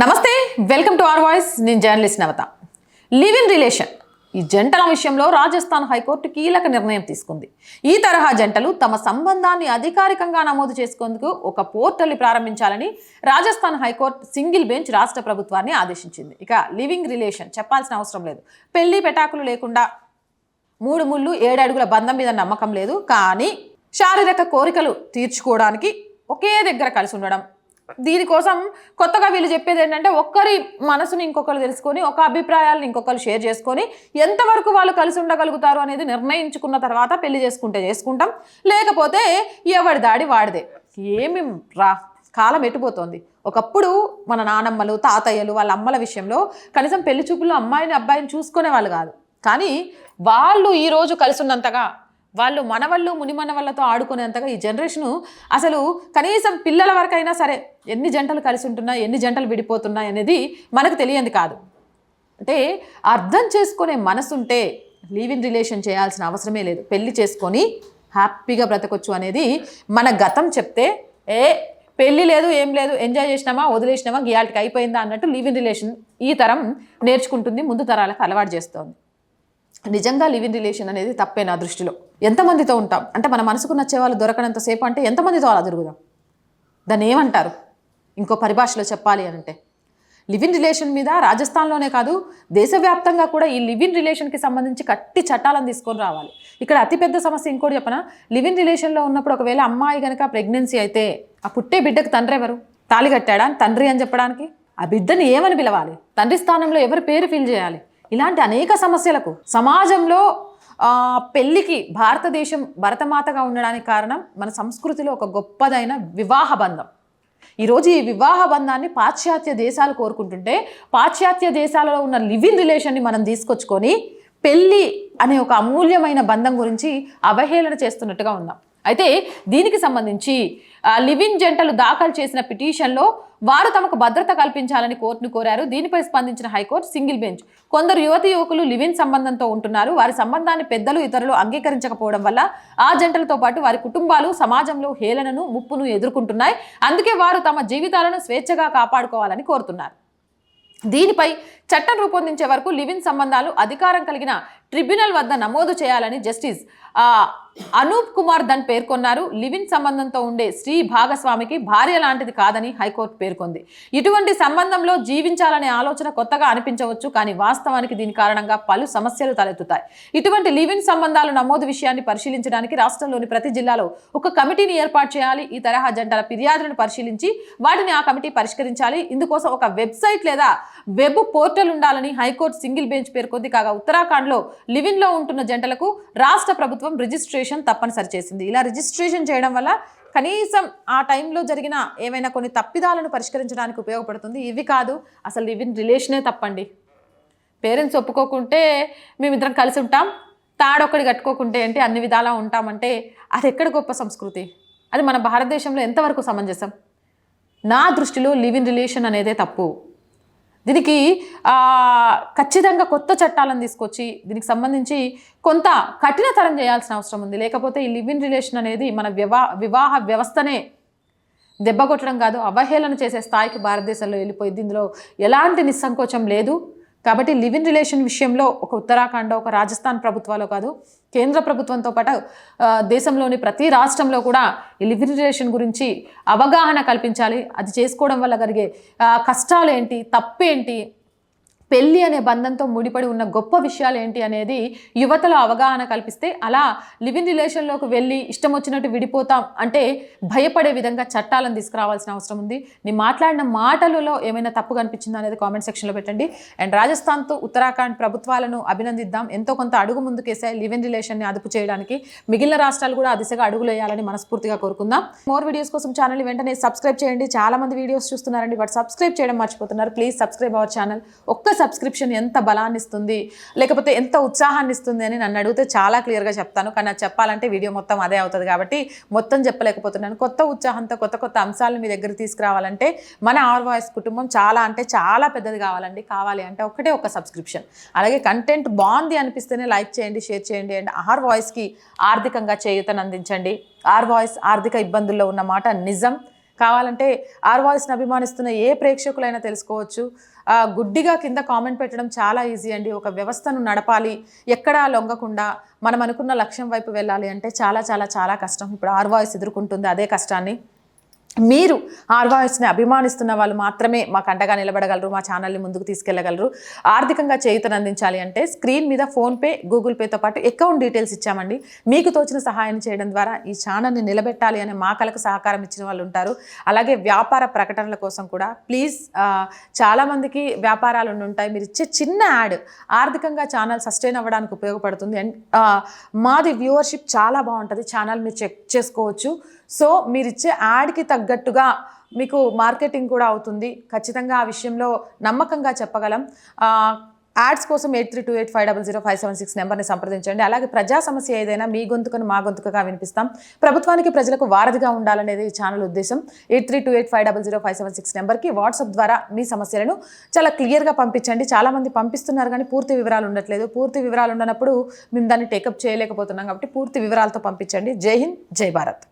నమస్తే welcome to R voice. నేను journalist Navata. Live in relation. ఈ జంటల విషయంలో రాజస్థాన్ హైకోర్టు కీలక నిర్ణయం తీసుకుంది. ఈ తరహా జంటలు తమ సంబంధాన్ని అధికారికంగా నమోదు చేసుకుందుకు ఒక పోర్టల్ని ప్రారంభించాలని రాజస్థాన్ హైకోర్టు సింగిల్ బెంచ్ రాష్ట్ర ప్రభుత్వాన్ని ఆదేశించింది. ఇక లివింగ్ రిలేషన్ చెప్పాల్సిన అవసరం లేదు. పెళ్ళి పెటాకులు లేకుండా మూడు ముళ్ళు ఏడు అడుగుల బంధం మీద నమ్మకం లేదు. కానీ శారీరక కోరికలు తీర్చుకోవడానికి ఒకే దగ్గర కలిసి ఉండడం దీనికోసం కొత్తగా వీళ్ళు చెప్పేది ఏంటంటే ఒక్కరి మనసుని ఇంకొకరు తెలుసుకొని ఒక అభిప్రాయాలను ఇంకొకరు షేర్ చేసుకొని ఎంతవరకు వాళ్ళు కలిసి ఉండగలుగుతారు అనేది నిర్ణయించుకున్న తర్వాత పెళ్ళి చేసుకుంటే చేసుకుంటాం. లేకపోతే ఎవడి దాడి వాడిదే. ఏమి రా కాలం ఎట్టుపోతోంది ఒకప్పుడు మన నానమ్మలు తాతయ్యలు వాళ్ళ అమ్మల విషయంలో కనీసం పెళ్ళి చూపుల్లో అమ్మాయిని అబ్బాయిని చూసుకునే వాళ్ళు కాదు. కానీ వాళ్ళు ఈరోజు కలిసి ఉన్నంతగా వాళ్ళు మనవళ్ళు మునిమనవళ్ళతో ఆడుకునేంతగా ఈ జనరేషను అసలు కనీసం పిల్లల వరకైనా సరే ఎన్ని జంటలు కలిసి ఉంటున్నా ఎన్ని జంటలు విడిపోతున్నాయి అనేది మనకు తెలియంది కాదు. అంటే అర్థం చేసుకునే మనసుంటే లీవ్ ఇన్ రిలేషన్ చేయాల్సిన అవసరమే లేదు. పెళ్ళి చేసుకొని హ్యాపీగా బ్రతకొచ్చు అనేది మన గతం చెప్తే ఏ పెళ్ళి లేదు ఏం లేదు ఎంజాయ్ చేసినామా వదిలేసినామా గియాల్టికి అయిపోయిందా అన్నట్టు లీవ్ ఇన్ రిలేషన్ ఈ తరం నేర్చుకుంటుంది ముందు తరాలకు అలవాటు చేస్తోంది. నిజంగా లివ్ ఇన్ రిలేషన్ అనేది తప్పే నా దృష్టిలో. ఎంతమందితో ఉంటాం? అంటే మన మనసుకు నచ్చే వాళ్ళు దొరకనంత సేపు అంటే ఎంతమందితో అలా తిరుగుదాం? దాన్ని ఏమంటారు? ఇంకో పరిభాషలో చెప్పాలి అని అంటే. లివ్ ఇన్ రిలేషన్ మీద రాజస్థాన్లోనే కాదు దేశవ్యాప్తంగా కూడా ఈ లివ్ ఇన్ రిలేషన్కి సంబంధించి కట్టి చట్టాలను తీసుకొని రావాలి. ఇక్కడ అతిపెద్ద సమస్య ఇంకోటి చెప్పనా? లివ్ ఇన్ రిలేషన్లో ఉన్నప్పుడు ఒకవేళ అమ్మాయి కనుక ప్రెగ్నెన్సీ అయితే ఆ పుట్టే బిడ్డకు తండ్రి ఎవరు? తాళి కట్టాడా? తండ్రి అని చెప్పడానికి? ఆ బిడ్డని ఏమని పిలవాలి? తండ్రి స్థానంలో ఎవరి పేరు ఫీల్ చేయాలి? ఇలాంటి అనేక సమస్యలకు సమాజంలో పెళ్ళికి పెళ్ళికి భారతదేశం భరతమాతగా ఉండడానికి కారణం మన సంస్కృతిలో ఒక గొప్పదైన వివాహ బంధం. ఈరోజు ఈ వివాహ బంధాన్ని పాశ్చాత్య దేశాలు కోరుకుంటుంటే పాశ్చాత్య దేశాలలో ఉన్న లివింగ్ రిలేషన్ని మనం తీసుకొచ్చుకొని పెళ్ళి అనే ఒక అమూల్యమైన బంధం గురించి అవహేళన చేస్తున్నట్టుగా ఉన్నాం అయితే దీనికి సంబంధించి లివిన్ జంటలు దాఖలు చేసిన పిటిషన్లో వారు తమకు భద్రత కల్పించాలని కోర్టును కోరారు. దీనిపై స్పందించిన హైకోర్టు సింగిల్ బెంచ్. కొందరు యువతి యువకులు లివిన్ సంబంధంతో ఉంటున్నారు. వారి సంబంధాన్ని పెద్దలు ఇతరులు అంగీకరించకపోవడం వల్ల ఆ జంటలతో పాటు వారి కుటుంబాలు సమాజంలో హేళనను ముప్పును ఎదుర్కొంటున్నాయి. అందుకే వారు తమ జీవితాలను స్వేచ్ఛగా కాపాడుకోవాలని కోరుతున్నారు. దీనిపై చట్టం రూపొందించే వరకు లివిన్ సంబంధాలు అధికారం కలిగిన ట్రిబ్యునల్ వద్ద నమోదు చేయాలని జస్టిస్ అనూప్ కుమార్ దన్ పేర్కొన్నారు. లివిన్ సంబంధంతో ఉండే స్త్రీ భాగస్వామికి భార్య లాంటిది కాదని హైకోర్టు పేర్కొంది. ఇటువంటి సంబంధంలో జీవించాలనే ఆలోచన కొత్తగా అనిపించవచ్చు కానీ వాస్తవానికి దీని కారణంగా పలు సమస్యలు తలెత్తుతాయి. ఇటువంటి లివిన్ సంబంధాలు నమోదు విషయాన్ని పరిశీలించడానికి రాష్ట్రంలోని ప్రతి జిల్లాలో ఒక కమిటీని ఏర్పాటు చేయాలి. ఈ తరహా జంటల ఫిర్యాదులను పరిశీలించి వాటిని ఆ కమిటీ పరిష్కరించాలి. ఇందుకోసం ఒక వెబ్సైట్ లేదా వెబ్ పోర్టల్ ఉండాలని హైకోర్టు సింగిల్ బెంచ్ పేర్కొంది కాగా ఉత్తరాఖండ్లో లివిన్లో ఉంటున్న జంటలకు రాష్ట్ర ప్రభుత్వం రిజిస్ట్రేషన్ తప్పనిసరి చేసింది. ఇలా రిజిస్ట్రేషన్ చేయడం వల్ల కనీసం ఆ టైంలో జరిగిన ఏమైనా కొన్ని తప్పిదాలను పరిష్కరించడానికి ఉపయోగపడుతుంది. ఇవి కాదు అసలు లివిన్ రిలేషనే తప్పండి. పేరెంట్స్ ఒప్పుకోకుంటే మేమిద్దరం కలిసి ఉంటాం. తాడొక్కడి కట్టుకోకుంటే ఏంటి అన్ని విధాలా ఉంటామంటే అది ఎక్కడ గొప్ప సంస్కృతి? అది మన భారతదేశంలో ఎంతవరకు సమంజసం? నా దృష్టిలో లివ్ ఇన్ రిలేషన్ అనేదే తప్పు. దీనికి ఖచ్చితంగా కొత్త చట్టాలను తీసుకొచ్చి దీనికి సంబంధించి కొంత కఠినతరం చేయాల్సిన అవసరం ఉంది. లేకపోతే ఈ లివ్ ఇన్ రిలేషన్ అనేది మన వివా వివాహ వ్యవస్థనే దెబ్బ కొట్టడం కాదు అవహేళన చేసే స్థాయికి భారతదేశంలో వెళ్ళిపోయింది. ఇందులో ఎలాంటి నిస్సంకోచం లేదు. కాబట్టి లివ్ ఇన్ రిలేషన్ విషయంలో ఒక ఉత్తరాఖండ్ ఒక రాజస్థాన్ ప్రభుత్వాలు కాదు కేంద్ర ప్రభుత్వంతో పాటు దేశంలోని ప్రతి రాష్ట్రంలో కూడా ఈ లివ్ ఇన్ రిలేషన్ గురించి అవగాహన కల్పించాలి. అది చేసుకోవడం వల్ల కలిగే కష్టాలు ఏంటి తప్పేంటి పెళ్ళి అనే బంధంతో ముడిపడి ఉన్న గొప్ప విషయాలు ఏంటి అనేది యువతలో అవగాహన కల్పిస్తే అలా లివ్ రిలేషన్లోకి వెళ్ళి ఇష్టం వచ్చినట్టు విడిపోతాం అంటే భయపడే విధంగా చట్టాలను తీసుకురావాల్సిన అవసరం ఉంది. నేను మాట్లాడిన మాటలలో ఏమైనా తప్పు కనిపించిందా అనేది కామెంట్ సెక్షన్లో పెట్టండి. అండ్ రాజస్థాన్తో ఉత్తరాఖండ్ ప్రభుత్వాలను అభినందిద్దాం. ఎంతో కొంత అడుగు ముందుకేసాయి లివ్ ఇన్ రిలేషన్ని అదుపు చేయడానికి. మిగిలిన రాష్ట్రాలు కూడా ఆ దిశగా అడుగులు వేయాలని మనస్ఫూర్తిగా కోరుకుందాం. మోర్ వీడియోస్ కోసం ఛానల్ వెంటనే సబ్స్క్రైబ్ చేయండి. చాలామంది వీడియోస్ చూస్తున్నారండి బట్ సబ్స్క్రైబ్ చేయడం మర్చిపోతున్నారు. Please subscribe our channel. ఒక్క సబ్స్క్రిప్షన్ ఎంత బలాన్ని ఇస్తుంది లేకపోతే ఎంత ఉత్సాహాన్ని ఇస్తుంది అని నన్ను అడిగితే చాలా క్లియర్గా చెప్తాను. కానీ అది చెప్పాలంటే వీడియో మొత్తం అదే అవుతుంది కాబట్టి మొత్తం చెప్పలేకపోతున్నాను. కొత్త ఉత్సాహంతో కొత్త కొత్త అంశాలను మీ దగ్గర తీసుకురావాలంటే మన ఆర్ వాయిస్ కుటుంబం చాలా అంటే చాలా పెద్దది కావాలండి. కావాలి అంటే ఒకటే ఒక సబ్స్క్రిప్షన్ అలాగే కంటెంట్ బాగుంది అనిపిస్తేనే లైక్ చేయండి షేర్ చేయండి అండ్ ఆర్ వాయిస్కి ఆర్థికంగా చేయూతను అందించండి ఆర్ వాయిస్ ఆర్థిక ఇబ్బందుల్లో ఉన్న మాట నిజం. కావాలంటే ఆర్ వాయిస్ని అభిమానిస్తున్న ఏ ప్రేక్షకులైనా తెలుసుకోవచ్చు. గుడ్డిగా కింద కామెంట్ పెట్టడం చాలా ఈజీ అండి. ఒక వ్యవస్థను నడపాలి ఎక్కడా లొంగకుండా మనం అనుకున్న లక్ష్యం వైపు వెళ్ళాలి అంటే చాలా చాలా చాలా కష్టం. ఇప్పుడు ఆర్ వాయిస్ ఎదుర్కొంటుంది అదే కష్టాన్ని. మీరు ఆర్వాయిస్ని అభిమానిస్తున్న వాళ్ళు మాత్రమే మాకు అండగా నిలబడగలరు మా ఛానల్ని ముందుకు తీసుకెళ్ళగలరు ఆర్థికంగా చేయుతను అందించాలి అంటే స్క్రీన్ మీద ఫోన్పే గూగుల్ పేతో పాటు అకౌంట్ డీటెయిల్స్ ఇచ్చామండి. మీకు తోచిన సహాయం చేయడం ద్వారా ఈ ఛానల్ని నిలబెట్టాలి అనే మా కళకు సహకారం ఇచ్చిన వాళ్ళు ఉంటారు. అలాగే వ్యాపార ప్రకటనల కోసం కూడా ప్లీజ్ చాలామందికి వ్యాపారాలు ఉంటాయి మీరు ఇచ్చే చిన్న యాడ్ ఆర్థికంగా ఛానల్ సస్టైన్ అవ్వడానికి ఉపయోగపడుతుంది. అండ్ మాది వ్యూవర్షిప్ చాలా బాగుంటుంది. ఛానల్ మీరు చెక్ చేసుకోవచ్చు. సో మీరు ఇచ్చే యాడ్కి తగ్గట్టుగా మీకు మార్కెటింగ్ కూడా అవుతుంది. ఖచ్చితంగా ఆ విషయంలో నమ్మకంగా చెప్పగలం. యాడ్స్ కోసం eight three two eight five double zero five seven six నెంబర్ని సంప్రదించండి. అలాగే ప్రజా సమస్య ఏదైనా మీ గొంతుకను మా గొంతుకగా వినిపిస్తాం. ప్రభుత్వానికి ప్రజలకు వారధిగా ఉండాలనేది ఈ ఛానల్ ఉద్దేశం. Eight three two eight five double zero five seven six నెంబర్కి వాట్సాప్ ద్వారా మీ సమస్యలను చాలా క్లియర్గా పంపించండి. చాలామంది పంపిస్తున్నారు కానీ పూర్తి వివరాలు ఉండట్లేదు. పూర్తి వివరాలు ఉండనప్పుడు మేము దాన్ని టేకప్ చేయలేకపోతున్నాం కాబట్టి పూర్తి వివరాలతో పంపించండి. జై హింద్ జై భారత్.